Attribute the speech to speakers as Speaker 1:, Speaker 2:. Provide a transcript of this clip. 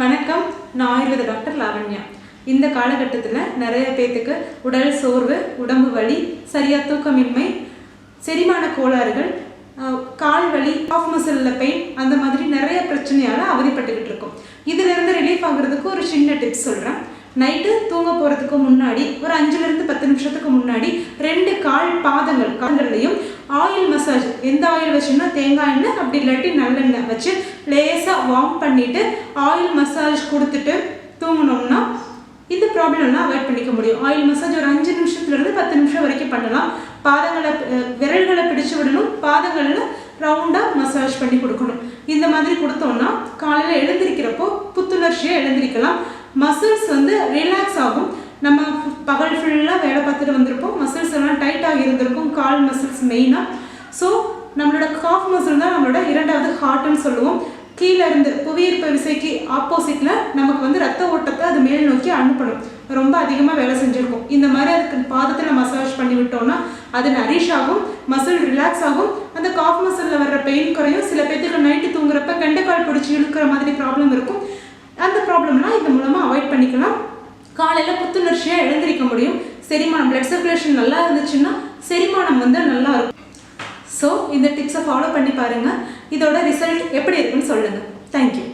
Speaker 1: வணக்கம். நான் ஆயுர்வேத டாக்டர் லாவண்யா. இந்த காலகட்டத்தில் நிறைய பேர்த்துக்கு உடல் சோர்வு உடம்பு வலி சரியா தூக்கமின்மை செரிமான கோளாறுகள் கால் வலி ஆஃப் மசிலில் பெயின் அந்த மாதிரி நிறைய பிரச்சனையால் அவதிப்பட்டுக்கிட்டு இருக்கோம். இதிலிருந்து ரிலீஃப் ஆகுறதுக்கு ஒரு சின்ன டிப்ஸ் சொல்கிறேன் நைட்டு தூங்க போகிறதுக்கு முன்னாடி ஒரு அஞ்சுலேருந்து பத்து நிமிஷத்துக்கு முன்னாடி ரெண்டு கால் பாதங்கள் கால்கள்லையும் ஆயில் மசாஜ் எந்த ஆயில் வச்சுன்னா தேங்காய் எண்ணெய் அப்படி இல்லாட்டி நல்லெண்ணெய் வச்சு லேசாக வார்ம் பண்ணிவிட்டு ஆயில் மசாஜ் கொடுத்துட்டு தூங்கினோம்னா இந்த ப்ராப்ளம்லாம் அவாய்ட் பண்ணிக்க முடியும். ஆயில் மசாஜ் ஒரு அஞ்சு நிமிஷத்துலேருந்து பத்து நிமிஷம் வரைக்கும் பண்ணலாம். பாதங்களை விரல்களை பிடிச்சு விடணும். பாதங்களில் ரவுண்டாக மசாஜ் பண்ணி கொடுக்கணும். இந்த மாதிரி கொடுத்தோம்னா காலையில் எழுந்திருக்கிறப்போ புத்துணர்ச்சியாக எழுந்திருக்கலாம். மசில்ஸ் வந்து ரிலாக்ஸ் ஆகும். நம்ம பகல் நல்லா வேலை பார்த்துட்டு வந்திருப்போம். மசில்ஸ் எல்லாம் டைட்டாக இருந்திருக்கும். கால் மசில்ஸ் மெயினாக ஸோ நம்மளோட காஃப் மசில் தான் நம்மளோட இரண்டாவது ஹார்ட்னு சொல்லுவோம். கீழே இருந்து புவியீர்ப்பு விசைக்கு ஆப்போசிட்டில் நமக்கு வந்து ரத்த ஓட்டத்தை அது மேல் நோக்கி அனுப்பணும். ரொம்ப அதிகமாக வேலை செஞ்சுருக்கும். இந்த மாதிரி அதுக்கு பாதத்தில் மசாஜ் பண்ணி விட்டோம்னா அது நரிஷ் ஆகும். மசில் ரிலாக்ஸ் ஆகும். அந்த காஃப் மசிலில் வர்ற பெயின் குறையும். சில பேர்த்துக்கு நைட்டு தூங்குறப்ப கெண்டைக்கால் பிடிச்சி இழுக்கிற மாதிரி ப்ராப்ளம் இருக்கும். அந்த ப்ராப்ளம்லாம் இது மூலமாக அவாய்ட் பண்ணிக்கலாம். காலையில் புத்துணர்ச்சியாக எழுந்திருக்க முடியும். செரிமானம் பிளட் சர்க்குலேஷன் நல்லா இருந்துச்சுன்னா செரிமானம் வந்து நல்லா இருக்கும். ஸோ இந்த டிப்ஸை ஃபாலோ பண்ணி பாருங்கள் இதோட ரிசல்ட் எப்படி இருக்குன்னு சொல்லுங்கள் தேங்க்யூ